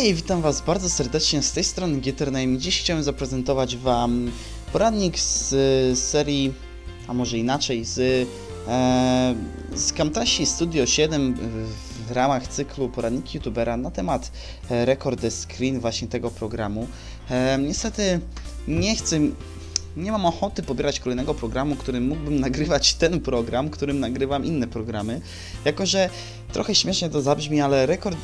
Hej, witam Was bardzo serdecznie z tej strony GeterName. Dziś chciałem zaprezentować Wam poradnik z, serii, a może inaczej, z, e, z Camtasia Studio 7 w, ramach cyklu poradniki youtubera na temat e, Record Screen właśnie tego programu. E, niestety nie chcę nie mam ochoty pobierać kolejnego programu, którym mógłbym nagrywać ten program, którym nagrywam inne programy. Jako, że trochę śmiesznie to zabrzmi, ale rekord.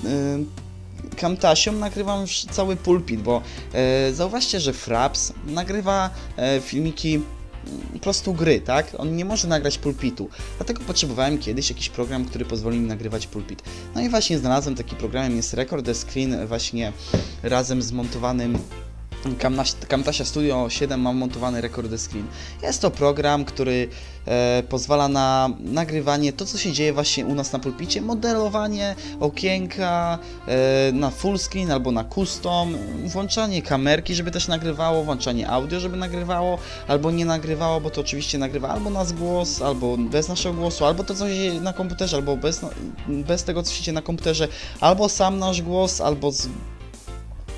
Camtasią nagrywam już cały pulpit, bo e, zauważcie, że Fraps nagrywa e, filmiki mm, po prostu gry, tak? On nie może nagrać pulpitu. Dlatego potrzebowałem kiedyś jakiś program, który pozwoli mi nagrywać pulpit. No i właśnie znalazłem taki program, jest Record the Screen właśnie razem zmontowanym Camtasia Studio 7 ma montowany Record Screen. Jest to program, który e, pozwala na nagrywanie to, co się dzieje właśnie u nas na pulpicie, modelowanie okienka e, na full screen albo na custom, włączanie kamerki, żeby też nagrywało, włączanie audio, żeby nagrywało, albo nie nagrywało, bo to oczywiście nagrywa albo nas głos, albo bez naszego głosu, albo to, co się dzieje na komputerze, albo bez, bez tego, co się dzieje na komputerze, albo sam nasz głos, albo z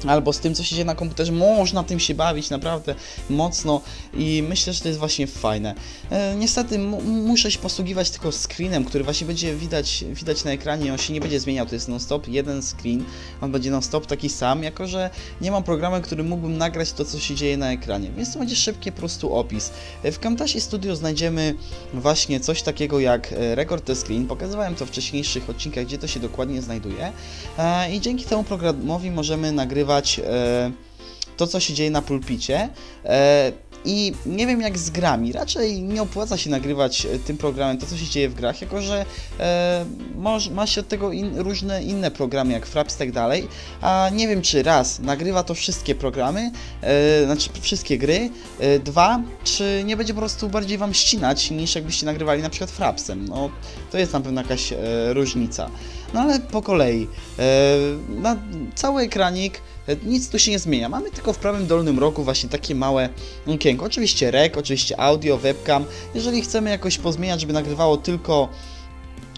albo z tym, co się dzieje na komputerze. Można tym się bawić naprawdę mocno i myślę, że to jest właśnie fajne. E, niestety muszę się posługiwać tylko screenem, który właśnie będzie widać, widać na ekranie. On się nie będzie zmieniał, to jest non-stop jeden screen. On będzie non-stop taki sam, jako że nie mam programu, który mógłbym nagrać to, co się dzieje na ekranie. Więc to będzie szybki po prostu opis. E, w Camtasia Studio znajdziemy właśnie coś takiego jak e, Record the Screen. Pokazywałem to w wcześniejszych odcinkach, gdzie to się dokładnie znajduje. E, I dzięki temu programowi możemy nagrywać E, to, co się dzieje na pulpicie. E, I nie wiem jak z grami, raczej nie opłaca się nagrywać e, tym programem to, co się dzieje w grach, jako że e, ma się od tego in, różne inne programy, jak Fraps i tak dalej, a nie wiem czy raz nagrywa to wszystkie programy, e, znaczy wszystkie gry, e, dwa, czy nie będzie po prostu bardziej Wam ścinać, niż jakbyście nagrywali na przykład Frapsem, no to jest na pewno jakaś e, różnica. No ale po kolei, na cały ekranik, nic tu się nie zmienia. Mamy tylko w prawym dolnym rogu właśnie takie małe okienko. Oczywiście rek, oczywiście audio, webcam. Jeżeli chcemy jakoś pozmieniać, żeby nagrywało tylko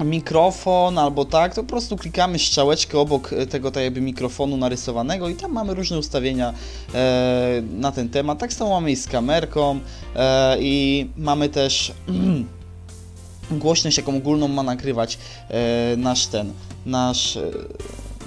mikrofon albo tak, to po prostu klikamy strzałeczkę obok tego tak jakby mikrofonu narysowanego i tam mamy różne ustawienia e, na ten temat. Tak samo mamy i z kamerką e, i mamy też głośność, jaką ogólną ma nagrywać e, nasz ten, nasz, e,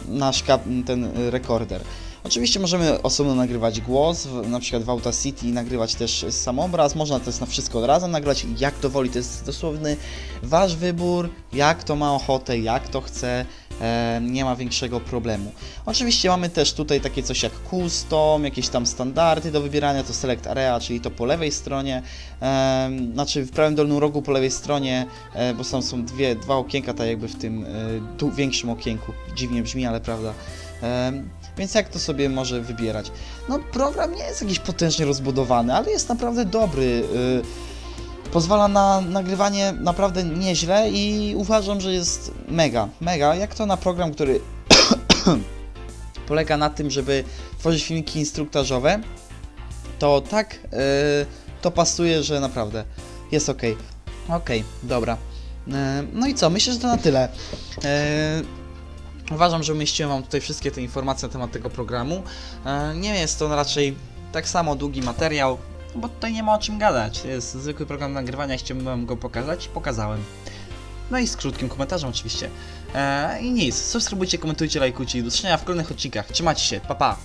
nasz ten rekorder. Oczywiście możemy osobno nagrywać głos, na przykład w Audacity nagrywać też sam obraz, można też na wszystko od razu nagrać, jak to woli, to jest dosłowny Wasz wybór, jak to ma ochotę, jak to chce, nie ma większego problemu. Oczywiście mamy też tutaj takie coś jak custom, jakieś tam standardy do wybierania, to select area, czyli to po lewej stronie, e, znaczy w prawym dolnym rogu po lewej stronie, e, bo są, są dwie, dwa okienka, tak jakby w tym e, większym okienku, dziwnie brzmi, ale prawda. Więc jak to sobie może wybierać? No program nie jest jakiś potężnie rozbudowany, ale jest naprawdę dobry. Pozwala na nagrywanie naprawdę nieźle i uważam, że jest mega, mega. Jak to na program, który polega na tym, żeby tworzyć filmiki instruktażowe, to tak yy, to pasuje, że naprawdę jest ok. Ok, dobra. Yy, no i co? Myślę, że to na tyle. Yy, Uważam, że umieściłem Wam tutaj wszystkie te informacje na temat tego programu. Nie jest to raczej tak samo długi materiał, bo tutaj nie ma o czym gadać. To jest zwykły program nagrywania, chciałbym go pokazać. Pokazałem. No i z krótkim komentarzem oczywiście. E, I nic, subskrybujcie, komentujcie, lajkujcie i do zobaczenia w kolejnych odcinkach. Trzymajcie się, pa pa!